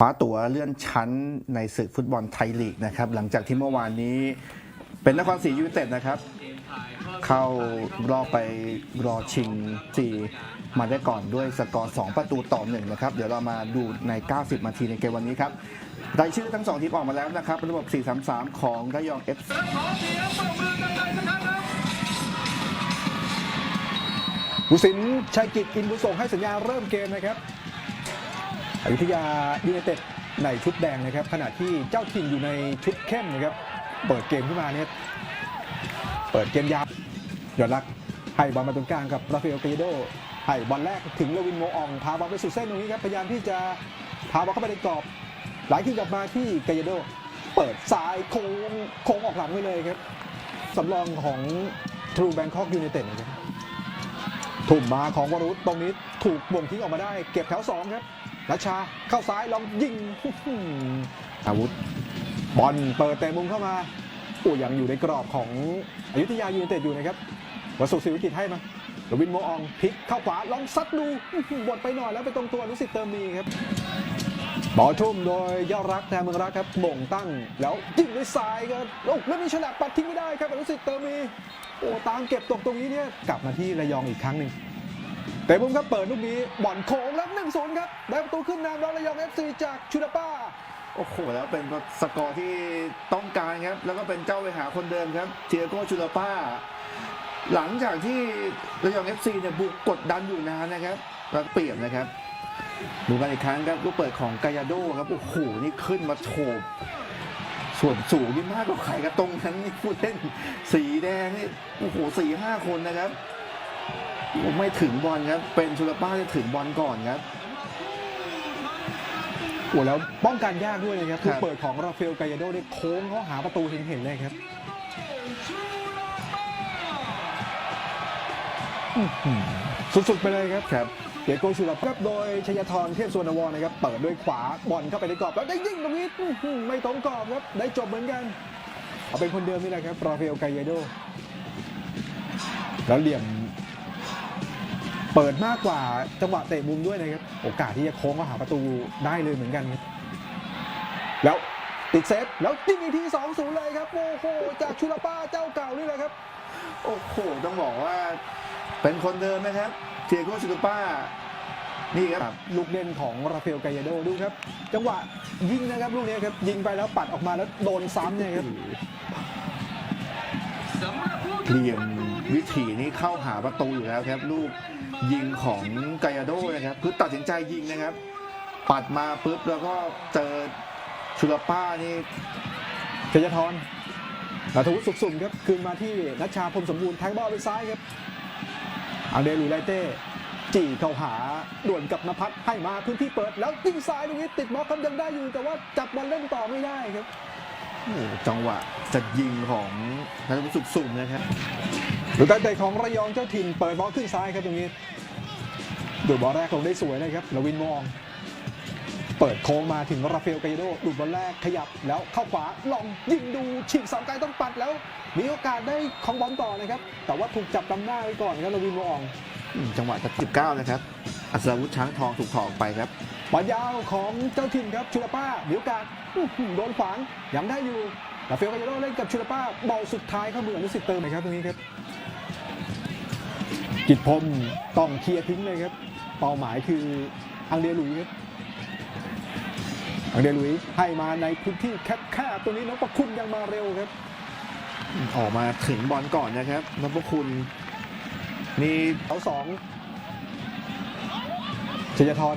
คว้าตั๋วเลื่อนชั้นในศึกฟุตบอลไทยลีกนะครับหลังจากที่เมื่อวานนี้เป็นนครศรียูไนเต็ดนะครับ เข้ารอบไปรอชิงจีมาได้ก่อนด้วยสกอร์2ประตูต่อหนึ่งนะครับ เดี๋ยวเรามาดูใน 90 นาทีในเกมวันนี้ครับรายชื่อทั้งสองทีมออกมาแล้วนะครับ ระบบ 4-3-3 ของระยอง FC ผู้สินชัยกิจอินบุญส่งให้สัญญาณเริ่มเกมนะครับ อยุธยายูไนเต็ดในชุดแดงนะครับ ขณะที่เจ้าถิ่นอยู่ในชุดเข้มนะครับ เปิดเกมขึ้นมาเนี่ยเปิดเกมยาวยอดรักให้บอลมาตรงกลางกับราฟาเอลกาโดให้บอลแรกถึงลวินโมออง พาบอลไปสู่เส้นตรงนี้ครับ พยายามที่จะพาบอลเข้าไปในกรอบ หลขึ้นกลับมาที่กาโด เปิดซ้ายโค้งโค้งออกหลังไปเลยครับสำรองของทรูแบงคอกยูไนเต็ดนะครับทุ่มมาของวรุษตรงนี้ถูกบ่งทิ้งออกมาได้ เก็บแถวสองครับ รัชชาเข้าซ้ายลองยิงอาวุธบอลเปิดแต่มุมเข้ามาอู้ยังอยู่ในกรอบของอยุธยายูนเต็ดอยู่นะครับวสุศิวิกิตให้มาลวินโมอองพลิกเข้าขวาลองซัดดูบดไปหน่อยแล้วไปตรงตัวอนุสิตเติมมีครับบอลทุ่มโดยยอดรักแทนเมืองรักครับบ่งตั้งแล้วยิงด้วยซ้ายครับโอ้แล้วมีฉลับปัดทิ้งไม่ได้ครับอนุสิตเติมมีโอ้ตามเก็บตกตรงนี้เนี่ยกลับมาที่ระยองอีกครั้งหนึ่ง แต่บุ้มครับเปิดลูกนี้บอลโค้งแล้ว1นศูนย์ครับได้ประตูขึ้นนำแล้วระยองเอฟซีจากชูดาป้า โอ้โหแล้วเป็นสกอร์ที่ต้องการครับ แล้วก็เป็นเจ้าไปหาคนเดิมครับเทียโก้ชูลาป้า หลังจากที่ระยองเอฟซีเนี่ยบุกกดดันอยู่นานนะครับแล้วเปลี่ยนนะครับดูกันอีกครั้งครับลูกเปิดของกายาโดครับโอ้โหนี่ขึ้นมาโฉบส่วนสูงนี่มากกว่าใครครับตรงนั้นนี่ผู้เล่นสีแดงนี่โอ้โหสี่ห้าคนนะครับ โอ้ไม่ถึงบอลครับ เป็นชูลาป้าที่ถึงบอลก่อนครับโอ้แล้วป้องกันยากด้วยนะครับคคืรัอบเปิดของราฟาเอลกายาโดเนี่ยโค้งเขาหาประตูเห็นๆเลยครับอื้อหือสุดๆไปเลยครับครับเดียโกชูลาป้าครับโดยชยธรเทพสุวรรณวรนะครับ เปิดด้วยขวาบอลเข้าไปในกรอบ แล้วได้ยิงตรงนี้อื้อหือไม่ตรงกรอบครับ ได้จบเหมือนกัน เอาเป็นคนเดิมนี่แหละครับราฟาเอลกายาโดแล้วเหลี่ยม เปิดมากกว่าจังหวะเตะมุมด้วยนะครับ โอกาสที่จะโค้งมาหาประตูได้เลยเหมือนกันครับแล้วติดเซฟแล้วยิงอีกที2 0เลยครับ โอ้โห จากชูลาป้าเจ้าเก่านี่แหละครับ โอ้โห ต้องบอกว่า เป็นคนเดิมนะครับเทียโกชูลป้า นี่ครับ ลูกเด่นของราฟาเอลกายาโดดูครับ จังหวะยิงนะครับลูกนี้ครับ ยิงไปแล้วปัดออกมาแล้วโดนซ้ำเนี่ยครับ เหลี่ยมวิถีนี้เข้าหาประตูอยู่แล้วครับ ลูกยิงของกายาโดนะครับคือตัดสินใจยิงนะครับ ปัดมาปุ๊บแล้วก็เจอชูลป้านี่ชยธรนัทวุฒิสุขสุ่มครับคืนมาที่นัชชาพรมสมบูรณ์แทงบอลไปซ้ายครับอังเดลูไลเต้จี่เข้าหาด่วนกับนภัทรให้มาพื้นที่เปิด แล้วยิงซ้ายตรงนี้ติดบล็อกครับยังได้อยู่แต่ว่าจับบอลเล่นต่อไม่ได้ครับ จังหวะจะยิงของนัทวุฒิสุขสุ่มนะครับดูการเตะของระยองเจ้าถิ่นเปิดบอลขึ้นซ้ายครับตรงนี้ดูดบอลแรกลงได้สวยนะครับลวินมอง เปิดโค้งมาถึงราฟาเอลกายโดดูดบอลแรกขยับแล้วเข้าขวาลองยิงดูฉีกเสาไกลต้องปัดแล้ว มีโอกาสได้ของบอลต่อนะครับ แต่ว่าถูกจับตำหน้าไว้ก่อนครับลวินมองอืมจังหวะตัด19นะครับ อัศวุฒิช้างทองถูกถอดออกไปครับบอลยาวของเจ้าถิ่นครับชูลาป้ามีโอกาสอื้อหือโดนขวางยังได้อยู่ราฟาเอลกายโดเล่นกับชูลาป้าบอลสุดท้ายเข้ามืออนุสิตเติมเลยครับตรงนี้ครับกิจพรหมต้องเคลียร์ทิ้งเลยครับ เป้าหมายคืออังเดลุยครับอังเดลุยให้มาในพื้นที่แคบๆตรงนี้นพคุณยังมาเร็วครับ ออกมาถึงบอลก่อนนะครับนพคุณนี่เขาสอง ชยธร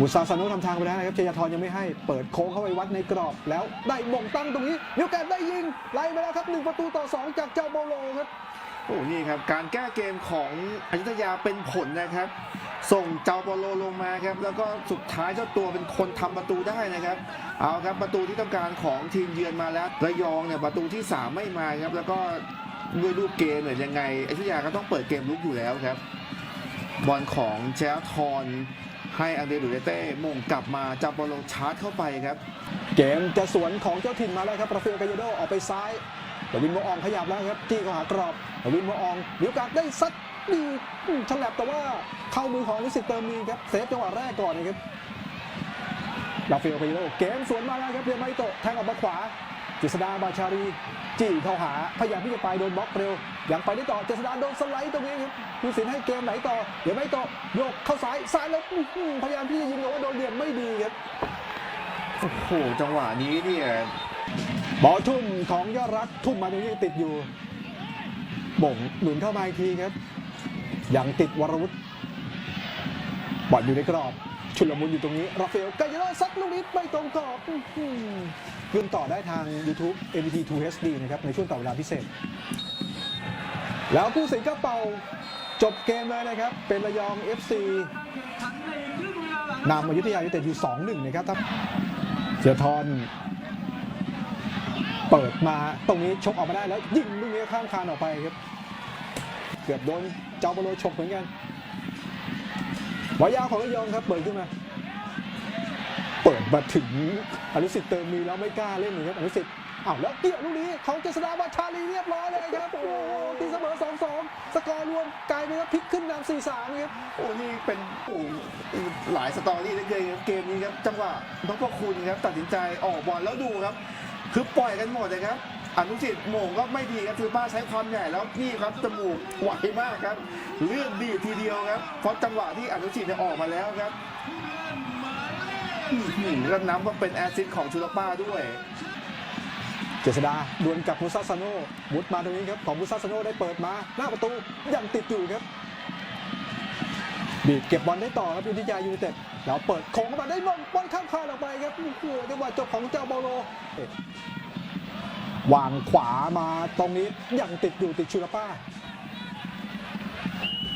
บุษาสานุทำทางไปแล้วนะครับชยธรยังไม่ให้เปิดโค้งเข้าไปวัดในกรอบแล้วได้มงตั้งตรงนี้มีโอกาสได้ยิงไล่ไปแล้วครับหนึ่งประตูต่อสองจากเจ้าโบโลครับโอ้นี่ครับการแก้เกมของอยุธยาเป็นผลนะครับ ส่งเจ้าโปโลลงมาครับแล้วก็สุดท้ายเจ้าตัวเป็นคนทำประตูได้นะครับ เอาครับประตูที่ต้องการของทีมเยือนมาแล้วระยองเนี่ยประตูที่ 3 ไม่มาครับแล้วก็ด้วยรูปเกมเนี่ยยังไงอยุธยาก็ต้องเปิดเกมลุกอยู่แล้วครับ บอลของเชลทอนให้อังเดรูเดเต้มงกลับมาจ้าโปโลชาร์จเข้าไปครับ เกมจะสวนของเจ้าถิ่นมาแล้วครับราฟาเอลกายโดออกไปซ้ายแต่วินโมอองขยับแล้วครับจี้เข้าหากรอบแต่วินโมอองมีโอกาสได้ซัดดีฉลับแต่ว่าเข้ามือของนิสิตเติมมีครับเซฟจังหวะแรกก่อนนะครับลาเฟลไปโลเกมสวนมาแล้วครับเรียนไมโตะแทงออกมาขวา เจษดาบาชารีจี้เข้าหาพยายามที่จะไปโดนบล็อกเร็วยังไปได้ต่อเจษดาโดนสไลด์ตรงนี้ครับผู้สินให้เกมไหนต่อ เดี๋ยวไมโตะโยกเข้าซ้ายซ้ายแล้วอื้อหือพยายามที่จะยิงแต่ว่าโดนเหลี่ยมไม่ดีครับโอ้โหจังหวะนี้เนี่ยบอลทุ่มของยอดรักทุ่มมาตรงนี้ติดอยู่บ่งหนุนเข้ามาอีกทีครับยังติดวรวุฒิบอลอยู่ในกรอบ ชุลมุนอยู่ตรงนี้ ราฟาเอลกายโรซัดลูกนี้ไม่ตรงกรอบยืนต่อได้ทาง YouTube MVT 2 HD นะครับ ในช่วงต่อเวลาพิเศษ แล้วผู้สินก็เป่าจบเกมเลยนะครับ เป็นระยอง FC นำอยุธยายูเต็ดอยู่ 2-1 นะครับถ้าเสียทรเปิดมาตรงนี้ชกออกมาได้แล้วยิงลูกนี้ข้ามคานออกไปครับ เกือบโดนเจ้าบอลโลฉกเหมือนกัน วายาวของระยองครับ เปิดขึ้นมา เปิดมาถึงอนุสิทธิ์เติมมีแล้วไม่กล้าเล่นเลยครับอนุสิทธิ์อ้าวแล้วเกี่ยวลูกนี้ของเจษฎาบาชาลีเรียบร้อยเลยครับ โอ้โหตีเสมอ 2-2 สกอร์รวมกลายเป็นว่าพลิกขึ้นนำ4-3ครับ โอ้นี่เป็นโอ้หลายสตอรี่เลยเกินครับเกมนี้ครับ จังหวะน้องก็คุณครับตัดสินใจออกบอลแล้วดูครับ คือปล่อยกันหมดเลยครับ อนุสิทธิ์โหม่งก็ไม่ดีครับคือป้าใช้ความใหญ่แล้วนี่ครับจมูกไหวมากครับเลื่อนดีทีเดียวครับเพราะจังหวะที่อนุสิทธิ์เนี่ยออกมาแล้วครับแล้วน้ำก็เป็นแอซิดของชูลป้าด้วย เจษดาดวลกับมุซาซาโนมุดมาตรงนี้ครับของมุซาซาโน่ได้เปิดมา หน้าประตูยังติดอยู่ครับบีบเก็บบอลได้ต่อครับยุทธยายูไนเต็ดแล้วเปิดโค้งเข้ามาได้บอลบอลข้ามคานออกไปครับโอ้โหจังหวะจบของเจ้าเปาโลเอ๊ะ วางขวามาตรงนี้ยังติดอยู่ติดชูราป้า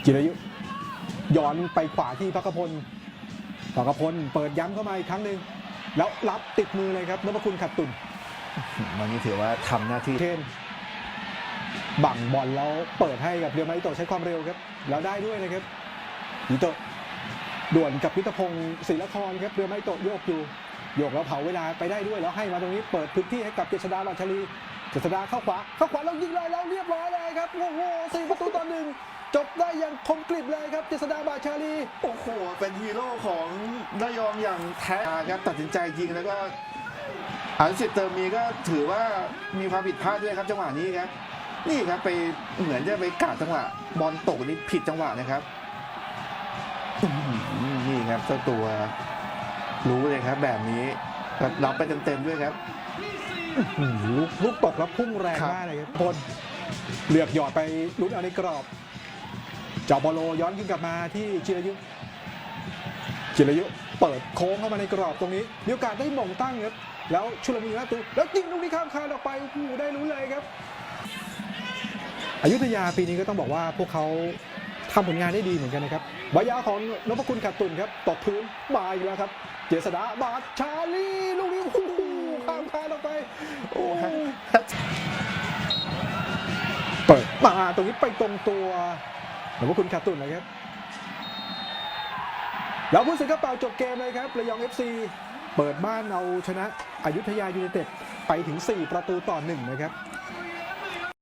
จิรายุ ย้อนไปขวาที่พักพลพักพลเปิดย้ำเข้ามาอีกครั้งหนึ่งแล้วรับติดมือเลยครับนพคุณขัดตุนมันนี้ถือว่าทำหน้าที่เทนบังบอลแล้วเปิดให้กับเรียวมาอิโตะใช้ความเร็วครับ แล้วได้ด้วยนะครับอิโตะด่วนกับพิทพงศ์ศิลครครับเรียวมาอิโตะโยกอยู่ โยกแล้วเผาเวลาไปได้ด้วยแล้วให้มาตรงนี้เปิดพื้นที่ให้กับเจษดาบาชลีเจษดาเข้าขวาเข้าขวาแล้วยิงเลยแล้วเรียบร้อยเลยครับโอ้โหสี่ประตูต่อหนึ่งจบได้อย่างคมกริบเลยครับเจษดาบาชาลีโอ้โหเป็นฮีโร่ของระยองอย่างแท้ครับตัดสินใจยิงแล้วก็อนุสิทธิ์เติมมีก็ถือว่ามีความผิดพลาดด้วยครับจังหวะนี้ครับนี่ครับไปเหมือนจะไปกาดจังหวะบอลตกนี่ผิดจังหวะนะครับนี่ครับเจ้าตัว รู้เลยครับแบบนี้รับไปเต็มๆด้วยครับอื้อหือลูกลูกตกแล้วพุ่งแรงครับมากเลยครับพลเลือกหยอดไปลุ้นเอาในกรอบเจ้าบอลโลย้อนขึ้นกลับมาที่จิรายุจิรายุเปิดโค้งเข้ามาในกรอบตรงนี้มีโอกาสได้หม่งตั้งครับแล้วชุลมุนนะตูแล้วยิงลูกนี้ข้ามคานออกไปโอ้โหได้รู้นเลยครับอยุธยาปีนี้ก็ต้องบอกว่าพวกเขาทำผลงานได้ดีเหมือนกันนะครับวายาของนพคุณขัดตุนครับตกพื้นมาอีกแล้วครับ เจษดาบาดชาลีลูกนี้โอ้โหข้ามคานออกไป โอ้เปิดมาตรงนี้ไปตรงตัวหลวงพ่อคุณขาตุนนะครับ แล้วผู้สื่อข่าวเป่าจบเกมเลยครับระยอง FC เปิดบ้านเอาชนะอยุธยายูไนเต็ดไปถึง 4 ประตูต่อ 1 นะครับ